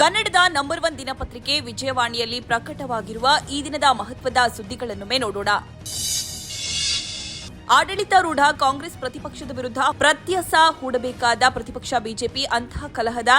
ಕನ್ನಡದ number one ದಿನಪತ್ರಿಕೆ ವಿಜಯವಾಣಿಯಲ್ಲಿ ಪ್ರಕಟವಾಗಿರುವ ಈ ದಿನದ ಮಹತ್ವದ ಸುದ್ದಿಗಳನ್ನೊಮ್ಮೆ ನೋಡೋಣ. ಆಡಳಿತಾರೂಢ ಕಾಂಗ್ರೆಸ್ ಪ್ರತಿಪಕ್ಷದ ವಿರುದ್ಧ ಪ್ರತ್ಯಸ ಹೂಡಬೇಕಾದ ಪ್ರತಿಪಕ್ಷ ಬಿಜೆಪಿ ಅಂತಹ ಕಲಹದ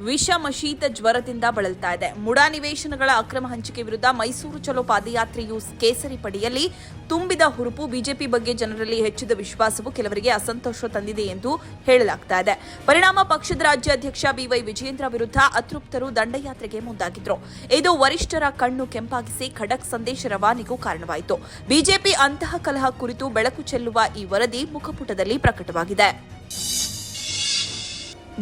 ವಿಷಮ ಶೀತ ಜ್ವರದಿಂದ ಬಳಲ್ತಾ ಇದೆ. ಮುಡಾ ನಿವೇಶನಗಳ ಅಕ್ರಮ ಹಂಚಿಕೆ ವಿರುದ್ಧ ಮೈಸೂರು ಚಲೋ ಪಾದಯಾತ್ರೆಯು ಕೇಸರಿ ಪಡೆಯಲ್ಲಿ ತುಂಬಿದ ಹುರುಪು ಬಿಜೆಪಿ ಬಗ್ಗೆ ಜನರಲ್ಲಿ ಹೆಚ್ಚಿದ ವಿಶ್ವಾಸವು ಕೆಲವರಿಗೆ ಅಸಂತೋಷ ತಂದಿದೆ ಎಂದು ಹೇಳಲಾಗ್ತಾ ಇದೆ. ಪರಿಣಾಮ ಪಕ್ಷದ ರಾಜ್ಯಾಧ್ಯಕ್ಷ ಬಿವೈ ವಿಜಯೇಂದ್ರ ವಿರುದ್ಧ ಅತೃಪ್ತರು ದಂಡಯಾತ್ರೆಗೆ ಮುಂದಾಗಿದ್ರು. ಇದು ವರಿಷ್ಠರ ಕಣ್ಣು ಕೆಂಪಾಗಿಸಿ ಖಡಕ್ ಸಂದೇಶ ರವಾನೆಗೂ ಕಾರಣವಾಯಿತು. ಬಿಜೆಪಿ ಅಂತಹ ಕಲಹ ಕುರಿತು ಬೆಳಕು ಚೆಲ್ಲುವ ಈ ವರದಿ ಮುಖಪುಟದಲ್ಲಿ ಪ್ರಕಟವಾಗಿದೆ.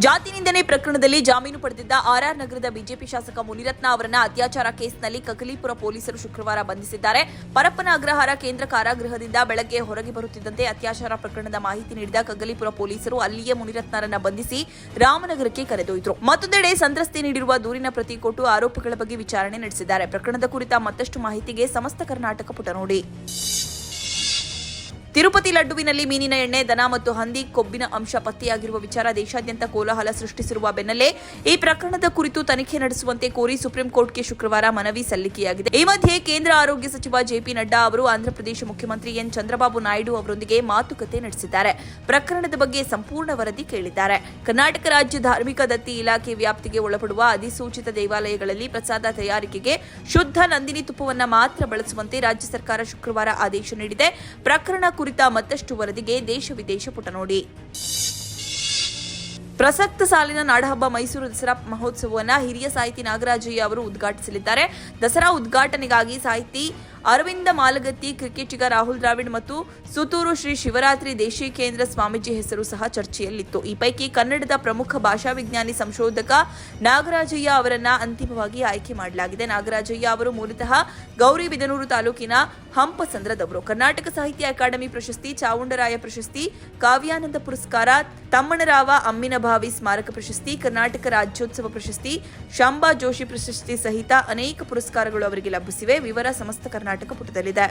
ಜಾತಿ ನಿಂದನೆ ಪ್ರಕರಣದಲ್ಲಿ ಜಾಮೀನು ಪಡೆದಿದ್ದ ಆರ್ಆರ್ ನಗರದ ಬಿಜೆಪಿ ಶಾಸಕ ಮುನಿರತ್ನ ಅವರನ್ನ ಅತ್ಯಾಚಾರ ಕೇಸ್ನಲ್ಲಿ ಕಕಲೀಪುರ ಪೊಲೀಸರು ಶುಕ್ರವಾರ ಬಂಧಿಸಿದ್ದಾರೆ. ಪರಪ್ಪನ ಅಗ್ರಹಾರ ಕೇಂದ್ರ ಕಾರಾಗೃಹದಿಂದ ಬೆಳಗ್ಗೆ ಹೊರಗೆ ಬರುತ್ತಿದ್ದಂತೆ ಅತ್ಯಾಚಾರ ಪ್ರಕರಣದ ಮಾಹಿತಿ ನೀಡಿದ ಕಗಲಿಪುರ ಪೊಲೀಸರು ಅಲ್ಲಿಯೇ ಮುನಿರತ್ನರನ್ನ ಬಂಧಿಸಿ ರಾಮನಗರಕ್ಕೆ ಕರೆದೊಯ್ದರು. ಮತ್ತೊಂದೆಡೆ ಸಂತ್ರಸ್ತೆ ನೀಡಿರುವ ದೂರಿನ ಪ್ರತಿ ಕೊಟ್ಟು ಆರೋಪಗಳ ಬಗ್ಗೆ ವಿಚಾರಣೆ ನಡೆಸಿದ್ದಾರೆ. ಪ್ರಕರಣದ ಕುರಿತ ಮತ್ತಷ್ಟು ಮಾಹಿತಿಗೆ ಸಮಸ್ತ ಕರ್ನಾಟಕ ಪುಟ ನೋಡಿ. ತಿರುಪತಿ ಲಡ್ಡುವಿನಲ್ಲಿ ಮೀನಿನ ಎಣ್ಣೆ, ದನ ಮತ್ತು ಹಂದಿ ಕೊಬ್ಬಿನ ಅಂಶ ಪತ್ತೆಯಾಗಿರುವ ವಿಚಾರ ದೇಶಾದ್ಯಂತ ಕೋಲಾಹಲ ಸೃಷ್ಟಿಸಿರುವ ಬೆನ್ನಲ್ಲೇ ಈ ಪ್ರಕರಣದ ಕುರಿತು ತನಿಖೆ ನಡೆಸುವಂತೆ ಕೋರಿ ಸುಪ್ರೀಂ ಕೋರ್ಟ್ಗೆ ಶುಕ್ರವಾರ ಮನವಿ ಸಲ್ಲಿಕೆಯಾಗಿದೆ. ಈ ಮಧ್ಯೆ ಕೇಂದ್ರ ಆರೋಗ್ಯ ಸಚಿವ ಜೆಪಿ ನಡ್ಡಾ ಅವರು ಆಂಧ್ರಪ್ರದೇಶ ಮುಖ್ಯಮಂತ್ರಿ ಎನ್. ಚಂದ್ರಬಾಬು ನಾಯ್ಡು ಅವರೊಂದಿಗೆ ಮಾತುಕತೆ ನಡೆಸಿದ್ದಾರೆ. ಪ್ರಕರಣದ ಬಗ್ಗೆ ಸಂಪೂರ್ಣ ವರದಿ ಕೇಳಿದ್ದಾರೆ. ಕರ್ನಾಟಕ ರಾಜ್ಯ ಧಾರ್ಮಿಕ ದತ್ತಿ ಇಲಾಖೆ ವ್ಯಾಪ್ತಿಗೆ ಒಳಪಡುವ ಅಧಿಸೂಚಿತ ದೇವಾಲಯಗಳಲ್ಲಿ ಪ್ರಸಾದ ತಯಾರಿಕೆಗೆ ಶುದ್ಧ ನಂದಿನಿ ತುಪ್ಪವನ್ನು ಮಾತ್ರ ಬಳಸುವಂತೆ ರಾಜ್ಯ ಸರ್ಕಾರ ಶುಕ್ರವಾರ ಆದೇಶ ನೀಡಿದೆ. ಪ್ರಕರಣ ಕುರಿತ ಮತ್ತಷ್ಟು ವರದಿಗೆ ದೇಶ ವಿದೇಶ ಪುಟ ನೋಡಿ. ಪ್ರಸಕ್ತ ಸಾಲಿನ ನಾಡಹಬ್ಬ ಮೈಸೂರು ದಸರಾ ಮಹೋತ್ಸವವನ್ನು ಹಿರಿಯ ಸಾಹಿತಿ ನಾಗರಾಜಯ್ಯ ಅವರು ಉದ್ಘಾಟಿಸಲಿದ್ದಾರೆ. ದಸರಾ ಉದ್ಘಾಟನೆಗಾಗಿ ಸಾಹಿತಿ ಅರವಿಂದ ಮಾಲಗತ್ತಿ, ಕ್ರಿಕೆಟಿಗ ರಾಹುಲ್ ದ್ರಾವಿಡ್ ಮತ್ತು ಸುತೂರು ಶ್ರೀ ಶಿವರಾತ್ರಿ ದೇಶೀಕೇಂದ್ರ ಸ್ವಾಮೀಜಿ ಹೆಸರು ಸಹ ಚರ್ಚೆಯಲ್ಲಿತ್ತು. ಈ ಪೈಕಿ ಕನ್ನಡದ ಪ್ರಮುಖ ಭಾಷಾ ವಿಜ್ಞಾನಿ ಸಂಶೋಧಕ ನಾಗರಾಜಯ್ಯ ಅವರನ್ನ ಅಂತಿಮವಾಗಿ ಆಯ್ಕೆ ಮಾಡಲಾಗಿದೆ. ನಾಗರಾಜಯ್ಯ ಅವರು ಮೂಲತಃ ಗೌರಿಬಿದನೂರು ತಾಲೂಕಿನ ಹಂಪಸಂದ್ರದವರು. ಕರ್ನಾಟಕ ಸಾಹಿತ್ಯ ಅಕಾಡೆಮಿ ಪ್ರಶಸ್ತಿ ಚಾವುಂಡರಾಯ ಪ್ರಶಸ್ತಿ, ಕಾವ್ಯಾನಂದ ಪುರಸ್ಕಾರ, ತಮ್ಮಣರಾವ ಅಮ್ಮಿನಭಾವಿ ಸ್ಮಾರಕ ಪ್ರಶಸ್ತಿ, ಕರ್ನಾಟಕ ರಾಜ್ಯೋತ್ಸವ ಪ್ರಶಸ್ತಿ ಶಾಂಬಾ ಜೋಶಿ ಪ್ರಶಸ್ತಿ ಸಹಿತ ಅನೇಕ ಪುರಸ್ಕಾರಗಳು ಅವರಿಗೆ ಲಭಿಸಿವೆ. ವಿವರ ಸಮಸ್ತ ಕರ್ನಾಟಕ ಪುಟದಲ್ಲಿದೆ.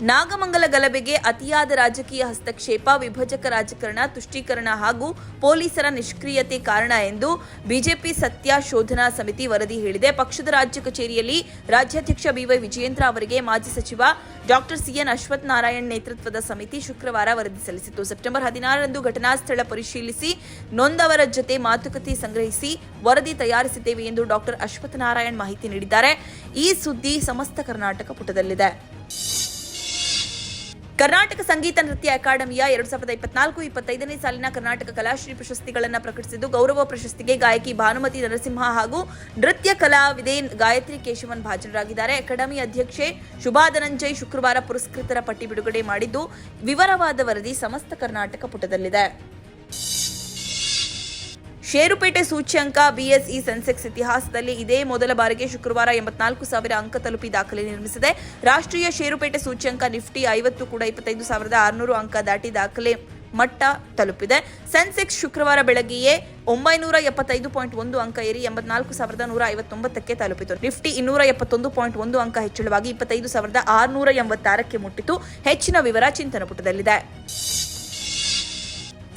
ನಾಗಮಂಗಲ ಗಲಭೆಗೆ ಅತಿಯಾದ ರಾಜಕೀಯ ಹಸ್ತಕ್ಷೇಪ, ವಿಭಜಕ ರಾಜಕಾರಣ, ತುಷ್ಟೀಕರಣ ಹಾಗೂ ಪೊಲೀಸರ ನಿಷ್ಕ್ರಿಯತೆ ಕಾರಣ ಎಂದು ಬಿಜೆಪಿ ಸತ್ಯ ಶೋಧನಾ ಸಮಿತಿ ವರದಿ ಹೇಳಿದೆ. ಪಕ್ಷದ ರಾಜ್ಯ ಕಚೇರಿಯಲ್ಲಿ ರಾಜ್ಯಾಧ್ಯಕ್ಷ ಬಿವೈ ವಿಜಯೇಂದ್ರ ಅವರಿಗೆ ಮಾಜಿ ಸಚಿವ ಡಾಕ್ಟರ್ ಸಿಎನ್ ಅಶ್ವಥ್ ನಾರಾಯಣ್ ನೇತೃತ್ವದ ಸಮಿತಿ ಶುಕ್ರವಾರ ವರದಿ ಸಲ್ಲಿಸಿತು ಸೆಪ್ಟೆಂಬರ್ ಹದಿನಾರರಂದು ಘಟನಾ ಸ್ಥಳ ಪರಿಶೀಲಿಸಿ ನೊಂದವರ ಜೊತೆ ಮಾತುಕತೆ ಸಂಗ್ರಹಿಸಿ ವರದಿ ತಯಾರಿಸಿದ್ದೇವೆ ಎಂದು ಡಾಕ್ಟರ್ ಅಶ್ವಥ್ ನಾರಾಯಣ್ ಮಾಹಿತಿ ನೀಡಿದ್ದಾರೆ. ಈ ಸುದ್ದಿ ಸಮಸ್ತ ಕರ್ನಾಟಕ ಪುಟದಲ್ಲಿದೆ. ಕರ್ನಾಟಕ ಸಂಗೀತ ನೃತ್ಯ ಅಕಾಡೆಮಿಯ ಎರಡು ಸಾವಿರದ ಇಪ್ಪತ್ನಾಲ್ಕು ಇಪ್ಪತ್ತೈದನೇ ಸಾಲಿನ ಕರ್ನಾಟಕ ಕಲಾಶ್ರೀ ಪ್ರಶಸ್ತಿಗಳನ್ನು ಪ್ರಕಟಿಸಿದ್ದು ಗೌರವ ಪ್ರಶಸ್ತಿಗೆ ಗಾಯಕಿ ಭಾನುಮತಿ ನರಸಿಂಹ ಹಾಗೂ ನೃತ್ಯ ಕಲಾವಿದೆ ಗಾಯತ್ರಿ ಕೇಶವನ್ ಭಾಜನರಾಗಿದ್ದಾರೆ. ಅಕಾಡೆಮಿ ಅಧ್ಯಕ್ಷೆ ಶುಭಾ ಧನಂಜಯ್ ಶುಕ್ರವಾರ ಪುರಸ್ಕೃತರ ಪಟ್ಟಿ ಬಿಡುಗಡೆ ಮಾಡಿದ್ದು ವಿವರವಾದ ವರದಿ ಸಮಸ್ತ ಕರ್ನಾಟಕ ಪುಟದಲ್ಲಿದೆ. ಷೇರುಪೇಟೆ ಸೂಚ್ಯಂಕ ಬಿಎಸ್ಇ ಸೆನ್ಸೆಕ್ಸ್ ಇತಿಹಾಸದಲ್ಲಿ ಇದೇ ಮೊದಲ ಬಾರಿಗೆ ಶುಕ್ರವಾರ ಎಂಬತ್ನಾಲ್ಕು ಸಾವಿರ ಅಂಕ ತಲುಪಿ ದಾಖಲೆ ನಿರ್ಮಿಸಿದೆ. ರಾಷ್ಟ್ರೀಯ ಷೇರುಪೇಟೆ ಸೂಚ್ಯಂಕ ನಿಫ್ಟಿ ಐವತ್ತು ಕೂಡ ಇಪ್ಪತ್ತೈದು ಸಾವಿರದ ಆರುನೂರು ಅಂಕ ದಾಟಿ ದಾಖಲೆ ಮಟ್ಟ ತಲುಪಿದೆ. ಸೆನ್ಸೆಕ್ಸ್ ಶುಕ್ರವಾರ ಬೆಳಗ್ಗೆಯೇ ಒಂಬೈನೂರ ಎಪ್ಪತ್ತೈದು ಪಾಯಿಂಟ್ ಒಂದು ಅಂಕ ಏರಿ ಎಂಬತ್ನಾಲ್ಕು ಸಾವಿರದ ನೂರ ಐವತ್ತೊಂಬತ್ತಕ್ಕೆ ತಲುಪಿತು. ನಿಫ್ಟಿ ಇನ್ನೂರ ಎಪ್ಪತ್ತೊಂದು ಪಾಯಿಂಟ್ ಒಂದು ಅಂಕ ಹೆಚ್ಚಳವಾಗಿ ಇಪ್ಪತ್ತೈದು ಸಾವಿರದ ಆರುನೂರ ಎಂಬತ್ತಾರಕ್ಕೆ ಮುಟ್ಟಿತು. ಹೆಚ್ಚಿನ ವಿವರ ಚಿಂತನ ಪುಟದಲ್ಲಿದೆ.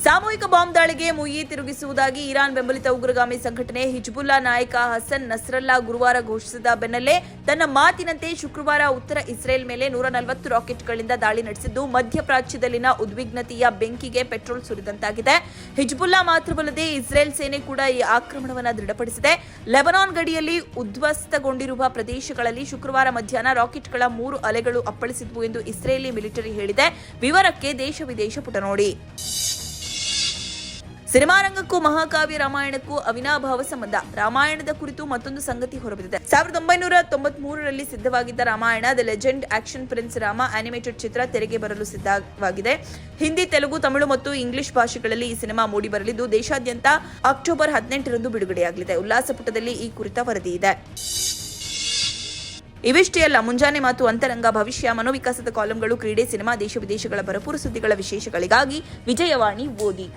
ಸಾಮೂಹಿಕ ಬಾಂಬ್ ದಾಳಿಗೆ ಮುಯ್ಯಿ ತಿರುಗಿಸುವುದಾಗಿ ಇರಾನ್ ಬೆಂಬಲಿತ ಉಗ್ರಗಾಮಿ ಸಂಘಟನೆ ಹಿಜ್ಬುಲ್ಲಾ ನಾಯಕ ಹಸನ್ ನಸ್ರಲ್ಲಾ ಗುರುವಾರ ಘೋಷಿಸಿದ ಬೆನ್ನಲ್ಲೇ ತನ್ನ ಮಾತಿನಂತೆ ಶುಕ್ರವಾರ ಉತ್ತರ ಇಸ್ರೇಲ್ ಮೇಲೆ ನೂರ ನಲವತ್ತು ರಾಕೆಟ್ಗಳಿಂದ ದಾಳಿ ನಡೆಸಿದ್ದು ಮಧ್ಯಪ್ರಾಚ್ಯದಲ್ಲಿನ ಉದ್ವಿಗ್ನತೆಯ ಬೆಂಕಿಗೆ ಪೆಟ್ರೋಲ್ ಸುರಿದಂತಾಗಿದೆ. ಹಿಜ್ಬುಲ್ಲಾ ಮಾತ್ರವಲ್ಲದೆ ಇಸ್ರೇಲ್ ಸೇನೆ ಕೂಡ ಈ ಆಕ್ರಮಣವನ್ನು ದೃಢಪಡಿಸಿದೆ. ಲೆಬನಾನ್ ಗಡಿಯಲ್ಲಿ ಉದ್ವಸ್ತಗೊಂಡಿರುವ ಪ್ರದೇಶಗಳಲ್ಲಿ ಶುಕ್ರವಾರ ಮಧ್ಯಾಹ್ನ ರಾಕೆಟ್ಗಳ ಮೂರು ಅಲೆಗಳು ಅಪ್ಪಳಿಸಿದ್ವು ಎಂದು ಇಸ್ರೇಲಿ ಮಿಲಿಟರಿ ಹೇಳಿದೆ. ವಿವರಕ್ಕೆ ದೇಶ ವಿದೇಶ ಪುಟ ನೋಡಿ ಸಿನಿಮಾ ರಂಗಕ್ಕೂ, ಮಹಾಕಾವ್ಯ ರಾಮಾಯಣಕ್ಕೂ ಅವಿನಾಭಾವ ಸಂಬಂಧ. ರಾಮಾಯಣದ ಕುರಿತು ಮತ್ತೊಂದು ಸಂಗತಿ ಹೊರಬಿದ್ದಿದೆ. ಸಾವಿರದ ಒಂಬೈನೂರ ತೊಂಬತ್ ಮೂರರಲ್ಲಿ ಸಿದ್ಧವಾಗಿದ್ದ Ramayana, the legend action prince Rama animated ಚಿತ್ರ ತೆರೆಗೆ ಬರಲು ಸಿದ್ಧವಾಗಿದೆ. ಹಿಂದಿ, ತೆಲುಗು, ತಮಿಳು ಮತ್ತು ಇಂಗ್ಲಿಷ್ ಭಾಷೆಗಳಲ್ಲಿ ಈ ಸಿನಿಮಾ ಮೂಡಿ ಬರಲಿದ್ದು, ದೇಶಾದ್ಯಂತ ಅಕ್ಟೋಬರ್ ಹದಿನೆಂಟರಂದು ಬಿಡುಗಡೆಯಾಗಲಿದೆ. ಉಲ್ಲಾಸ ಪುಟದಲ್ಲಿ ಈ ಕುರಿತ ವರದಿ ಇದೆ. ಇವಿಷ್ಟೇ ಅಲ್ಲ ಮುಂಜಾನೆ ಮಾತು ಅಂತರಂಗ, ಭವಿಷ್ಯ, ಮನೋವಿಕಾಸದ ಕಾಲಂಗಳು, ಕ್ರೀಡೆ, ಸಿನಿಮಾ, ದೇಶ ವಿದೇಶಗಳ ಭರಪೂರ ಸುದ್ದಿಗಳ ವಿಶೇಷಗಳಿಗಾಗಿ ವಿಜಯವಾಣಿ ಓದಿ.